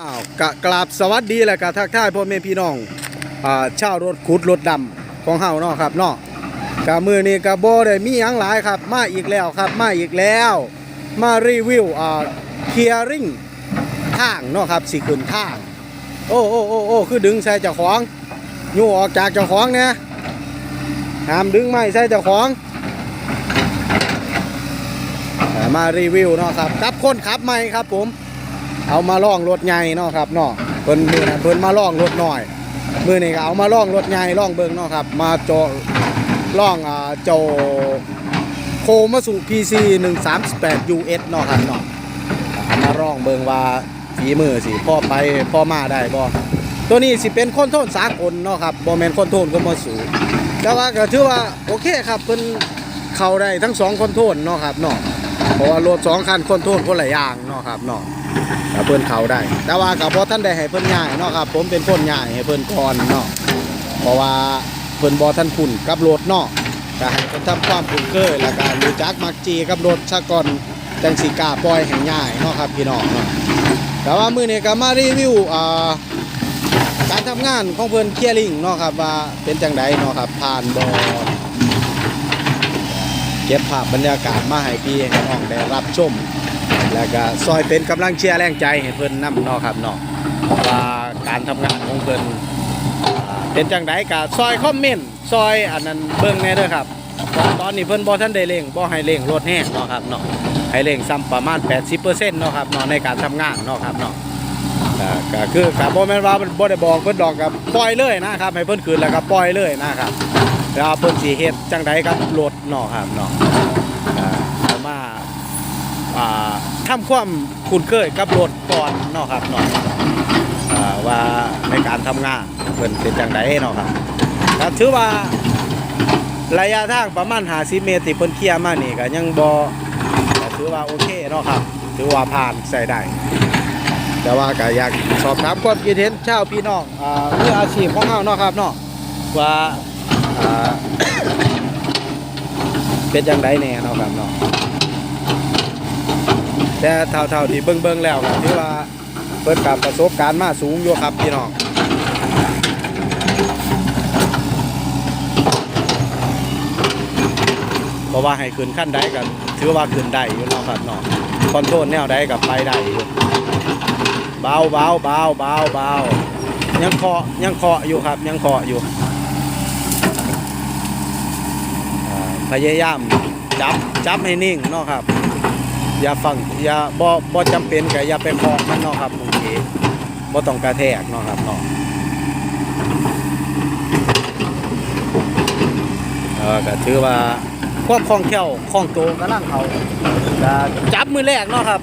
อ้าวกะกราบสวัสดีและกะทักทายพ่อแม่พี่น้องอ่าชาวรถขุดรถดำของเฮาเนาะครับเนาะกะมือนี้กะบ่ได้มีหยังหลายครับ มาอีกแล้วครับ มาอีกแล้ว มารีวิวอ่าเคลียร์ริงทางเนาะครับสิขึ้นทาง โอ้โอ้โอ้โอ้คือดึงใส่เจ้าของยู่ออกจากเจ้าของเนี่ยห้ามดึงไม้ใส่เจ้าของมารีวิวเนาะครับกับคนขับใหม่ครับผม เอามาล่องรถใหญ่เนาะครับเนาะเพิ่นมือนะเพิ่นมาล่องรถน้อย มือนี่ก็เอามาล่องรถใหญ่ล่องเบิงเนาะครับ มาโจล่องอ่าโจโคมาสู่ PC 138 US เนาะครับเนาะเอามาล่องเบิงว่าฝีมือสิพ่อไปพ่อมาได้บ่ตัวนี้สิเป็นคอนโทรลสากลเนาะครับบ่แมนคอนโทรลก็มาสู่แต่ว่าก็ถือว่าโอเคครับเพิ่นเข้าได้ทั้งสองคอนโทรลเนาะครับเนาะเพราะว่ารถสองคันคอนโทรลคนละอย่างเนาะครับเนาะ เพิ่นเขาได้ แต่ว่ากับพอท่านได้ให้เพิ่นย้ายเนาะครับ ผมเป็นคนย้ายให้เพิ่นก่อนเนาะเพราะว่าเพิ่นบ่ท่านคุ้นกับรถเนาะก็ให้เพิ่นทำความคุ้นเคยแล้วก็รู้จักมักจีกับรถซะก่อนจังสิกาปล่อยให้ย้ายเนาะครับพี่น้องเนาะแต่ว่ามื้อนี้ก็มารีวิวอ่าการทำงานของเพิ่นเคลียร์ลิงเนาะครับว่าเป็นจังไดเนาะครับผ่านบ่เก็บภาพบรรยากาศมาให้พี่ให้น้องได้รับชม แล้วก็ซอยเป็นกำลังเชียร์แรงใจให้เพิ่นนำเนาะครับเนาะว่าการทำงานของเพิ่นอ่าเป็นจังไดก็ซอยคอมเมนต์ซอยอันนั้นเบิ่งแน่เด้อครับตอนนี้เพิ่นบ่ทันได้เร่งบ่ให้เร่งรถแห้งเนาะครับเนาะให้เร่งซ้ำประมาณ 80%เนาะครับเนาะในการทำงานเนาะครับเนาะอ่าก็คือก็บ่แม่นว่าบ่ได้บอกเพิ่นดอกก็ปล่อยเลยนะครับให้เพิ่นคืนแล้วก็ปล่อยเลยนะครับแล้วเพิ่นสิเฮ็ดจังไดกับรถเนาะครับเนาะอ่าเอามา อ่า ทำความคุ้นเคยกับรถก่อนเนาะครับเนาะอ่าว่าในการทำงานเพิ่นเป็นจังไดเนาะครับก็ถือว่าระยะทางประมาณ50เมตรที่เพิ่นเคลียร์มานี่ก็ยังบ่ก็ถือว่าโอเคเนาะครับ ถือว่าผ่านใส่ได้ แต่ว่าก็อยากสอบถามความคิดเห็นชาวพี่น้องอ่ามืออาชีพของเฮาเนาะครับเนาะว่าอ่าเป็นจังไดแน่เนาะครับเนาะ แต่เท่าๆที่เบิ่งๆแล้วก็ถือว่าเพิ่นกับประสบการณ์มาสูงอยู่ครับพี่น้องเพราะว่าให้ขึ้นขั้นใดก็ถือว่าขึ้นได้อยู่เนาะครับเนาะคอนโทรลแนวใดก็ไปได้อยู่เบาเบาเบาเบาเบายังเคาะยังเคาะอยู่ครับ ยังเคาะอยู่พยายามจับจับให้นิ่งเนาะครับ อย่าฟังอย่าบ่บ่จำเป็นก็อย่าไปเคาะมันเนาะครับบางทีบ่ต้องกระแทกเนาะครับเนาะเออก็ถือว่าความคล่องแคล่วคล่องโตัวกำลังเอาก็จับมือแรกเนาะครับ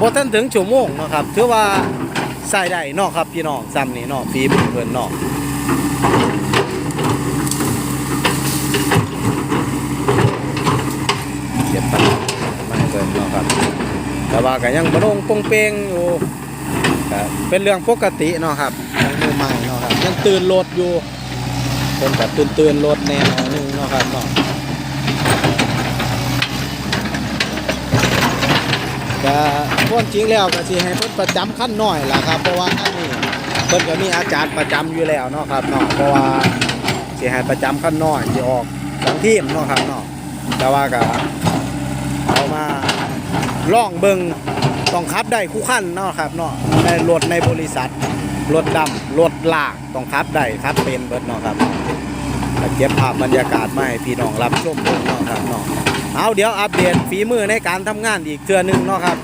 บ่ทันถึงชั่วโมงเนาะครับถือว่าใส่ได้เนาะครับพี่น้องซ้ำนี่เนาะฝีมือเพิ่นเนาะเก็บปัญหา มาให้เพิ่นเนาะครับ แต่ ว่าก็ยังบ่ลงปงเปงอยู่เป็นเรื่องปกติเนาะครับยังมือใหม่เนาะครับยังตื่นรถอยู่เพิ่นก็ตื่นตื่นรถแน่หน่อยหนึงเนาะครับเนาะก็ความจริงแล้วก็สิให้เพิ่นประจำขั้นหน้อยล่ะครับ เพราะว่าขั้นนี้เพิ่นก็มีอาจารย์ประจำอยู่แล้วเนาะครับเนาะเพราะว่าสิให้ประจำขั้นหน้อยสิออกสองทีมเนาะครับเนาะแต่ว่าก็ ล่องเบิงต้องขับได้คู่ขั้นเนาะครับเนาะในรถในบริษัทรถดำรถลากต้องขับได้ขับเป็นเบิดเนาะครับเก็บภาพบรรยากาศมาให้พี่น้องรับชมเบิ่งเนาะครับเนาะเอาเดี๋ยวอัปเดตฝีมือในการทำงานอีกเทื่อหนึงเนาะครับ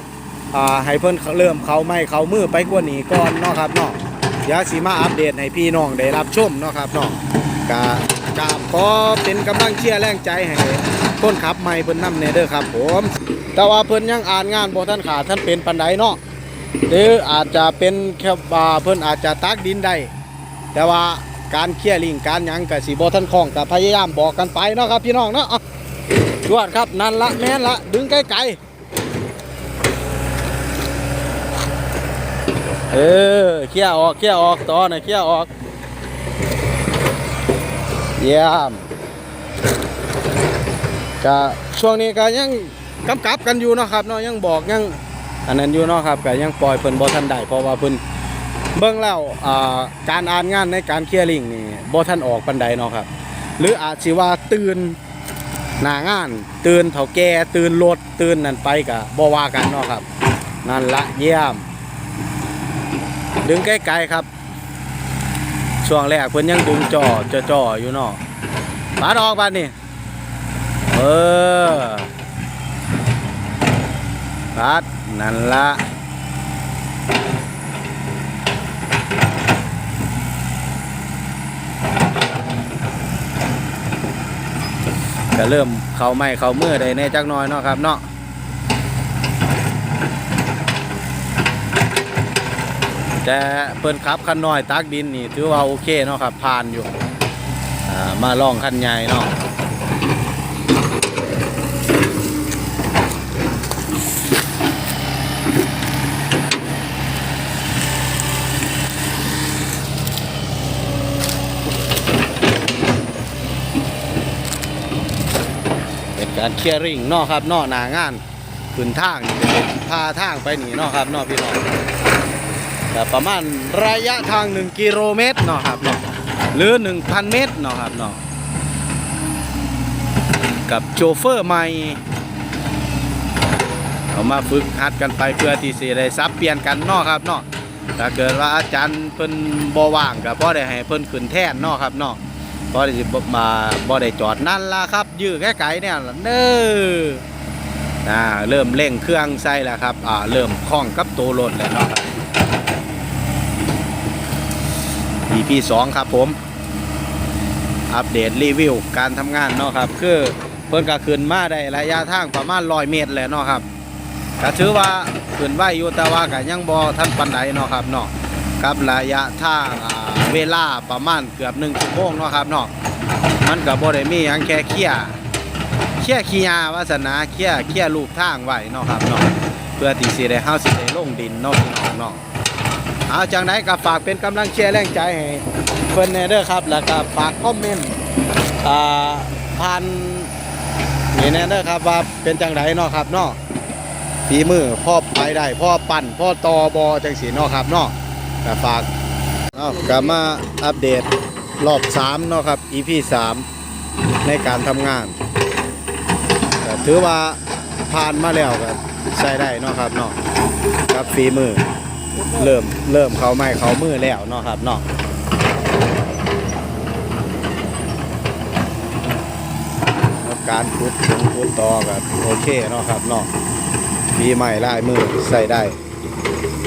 อ่าให้เพิ่นเริ่มเขาไม่เขามือไปกว่านี้ก่อนเนาะครับเนาะเดี๋ยวสิมาอัปเดตให้พี่น้องได้รับชมเนาะครับเนาะกะ กะขอเป็นกำลังเชียร์แรงใจให้คนขับไม่เพิ่นนำเนเด้อครับ ผม แต่ว่าเพิ่นยังอ่านงานบ่ท่านขาดท่านเป็นปันไดเนาะหรืออาจจะเป็นแค่ว่าเพิ่นอาจจะตักดินได้แต่ว่าการเคลียร์ลิงการยังก็สิบ่ท่านคล่องก็พยายามบอกกันไปเนาะครับพี่น้องเนาะอะจวดครับนั่นละแม่นละดึงไกลๆเออเคลียร์ออกเคลียร์ออกต่อหน่อยเคลียร์ออก เยี่ยมก็ช่วงนี้ก็ยังกำกับกันอยู่นะครับเนาะยังบอกยังอันนั้นอยู่เนาะครับก็ยังปล่อยเพิ่นบ่ทันได้เพราะว่าเพิ่นเบิ่งแล้วการอ่านงานในการเคลียร์ลิงนี่บ่ทันออกปันใดเนาะครับ หรืออาจสิว่าตื่นหน้างาน ตื่นเฒ่าแก่ตื่นรถตื่นนั่นไปก็บ่ว่ากันเนาะครับ นั่นละเยี่ยม ดึงใกล้ๆครับ ช่วงแรกเพิ่นยังดึงจ่อจะจ่ออยู่เนาะปาดออกบาดนี่เออปัดนั่นละก็เริ่มเข้าไม้เข้ามือได้แน่จักน่อยเนาะครับเนาะ แต่เพิ่นขับคันน้อยตักดินนี่ถือว่าโอเคเนาะครับผ่านอยู่มาลองคันใหญ่เนาะเป็นการเคลียร์ริ่งเนาะครับเนาะหนางานขึ้นทางนี่เป็นพาทางไปนี่เนาะครับเนาะพี่น้อง ประมาณระยะทาง 1 กิโลเมตรเนาะครับเนาะหรือ 1,000 เมตรเนาะครับเนาะกับโชเฟอร์ใหม่เอามาฝึกหัดกันไปเพื่อที่สิได้ซับเปลี่ยนกันเนาะครับเนาะถ้าเกิดว่าอาจารย์เพิ่นบ่ว่างก็บ่ได้ให้เพิ่นขึ้นแท่นเนาะครับเนาะบ่ได้สิมาบ่ได้จอดนั่นล่ะครับ ยื้อแค่ไกลเนี่ยล่ะเด้ออ่าเริ่มเร่งเครื่องใส่แล้วครับอ่าเริ่มคล่องกับตัวรถแล้วเนาะครับ EP 2ครับผม อัปเดตรีวิวการทำงานเนาะครับ คือเพิ่นก็ขึ้นมาได้ระยะทางประมาณ100เมตรแหละเนาะครับก็ถือว่าขึ้นไหวอยู่แต่ว่าก็ยังบ่ทันปานใดเนาะครับเนาะกับระยะทางเวลาประมาณเกือบ1ชั่วโมงเนาะครับเนาะมันก็บ่ได้มีหยังแค่เคลียเคลียขี้ยาวาสนาเคลียเคลียร์รูปทางไว้เนาะครับเนาะเพื่อที่สิได้เฮาสิได้ลงดินเนาะพี่น้องเนาะ เอาจังไดก็ฝากเป็นกำลังเชียร์แรงใจให้เพิ่นแนเด้อครับแล้วก็ฝากคอมเมนต์ผ่านนี่แน่เด้อครับว่าเป็นจังไดเนาะครับเนาะฝีมือพ่อไปได้พ่อปั่นพ่อตอบอจังสีเนาะครับเนาะก็ฝากเอากลับมาอัปเดตรอบ3เนาะครับ EP 3ในการทำงานถือว่าผ่านมาแล้วก็ใช้ได้เนาะครับเนาะกับฝีมือ เริ่มเริ่มเขาไม่เขามือแล้วเนาะครับเนาะการพุดตรงพุดต่อกับโอเคเนาะครับเนาะปีใหม่ลายมือใส่ได้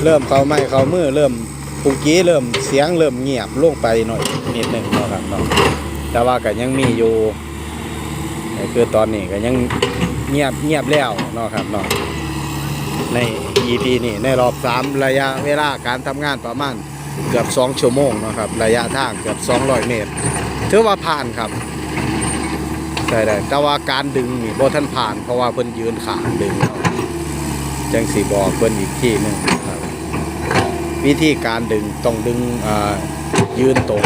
เริ่มเขาไม่เขามือเริ่มปุกกี้เริ่มเสียงเริ่มเงียบลงไปหน่อยนิดหนึ่งเนาะครับเนาะแต่ว่าก็ยังมีอยู่คือตอนนี้ก็ยังเงียบเงียบแล้วเนาะครับเนาะ ใน EP นี่ในรอบ 3 ระยะเวลาการทำงานประมาณเกือบ 2 ชั่วโมงนะครับ ระยะทางเกือบ 200 เมตร ถือว่าผ่านครับใช่ได้แต่ว่าการดึงนี่บ่ท่านผ่าน เพราะว่าเพิ่นยืนขางดึงจังสีบอกเพิ่นอีกทีหนึงครับ วิธีการดึงต้องดึงยืนตรง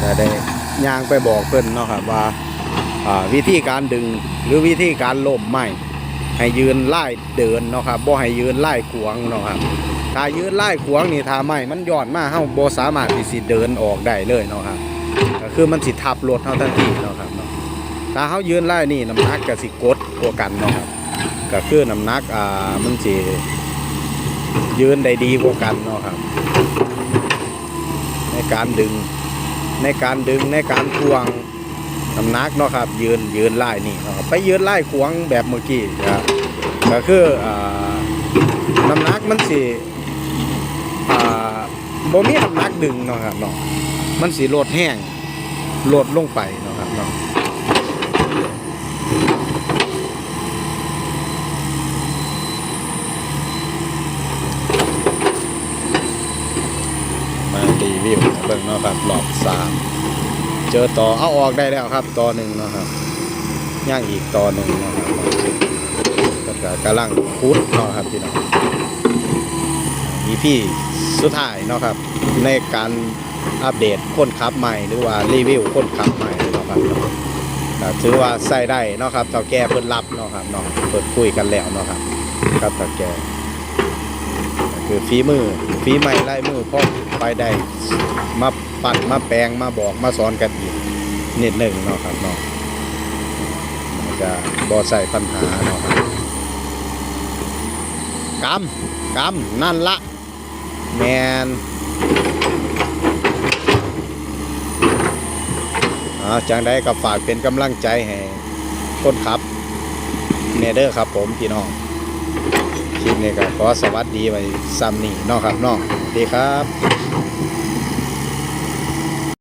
จะได้ย่างไปบอกเพิ่นเนาะครับว่า วิธีการดึงหรือวิธีการล่มไม่ให้ยืนไล่เดินเนาะครับบ่ให้ยืนไล่ขวางเนาะครับถ้ายืนไล่ขวางนี่ถ้าไม่มันย้อนมาเฮาบ่สามารถที่สิเดินออกได้เลยเนาะครับก็คือมันสิทับรถเฮาทันทีเนาะครับเนาะถ้าเฮายืนไล่นี่น้ำหนักก็สิกดกว่ากันเนาะครับก็คือน้ำหนักอ่ามันสิยืนได้ดีกว่ากันเนาะครับ ในการดึงในการดึงในการทวง น้ำหนักเนาะครับ ยืนยืนไล่นี่เนาะครับไปยืนไล่ขวางแบบเมื่อกี้นะครับก็คืออ่าน้ำหนักมันสิอ่าบ่มีน้ำหนักดึงเนาะครับเนาะมันสิลดแห้งโลดลงไปเนาะครับเนาะมารีวิวเบิ่งเนาะครับรอบสาม เจอต่อเอาออกได้แล้วครับต่อหนึ่งเนาะครับย่างอีกต่อหนึ่งนะครับก็ก็กำลังพุดเนาะครับพี่น้องมีพี่สุดท้ายเนาะครับ ในการอัปเดตคนขับใหม่หรือว่ารีวิวคนขับใหม่เนาะครับถือว่าใส่ได้เนาะครับเต่าแก่เพิ่นรับเนาะครับเนาะเปิดคุยกันแล้วเนาะครับครับเต่าแก่คือฝีมือฝีไม้ลายมือพ่อไปได้มา ปัดมาแปลงมาบอกมาสอนกันอีกนิดหนึ่งเนาะครับเนาะจะบ่ใส่ปัญหาเนาะครับกำกำนั่นละแมนอาจังได้ก็ฝากเป็นกำลังใจให้คนขับเนเดอร์ครับผมพี่น้องคลิปนี้ก็ขอสวัสดีไว้ซ้ำนี่นาะครับนาะสวัสดีครับ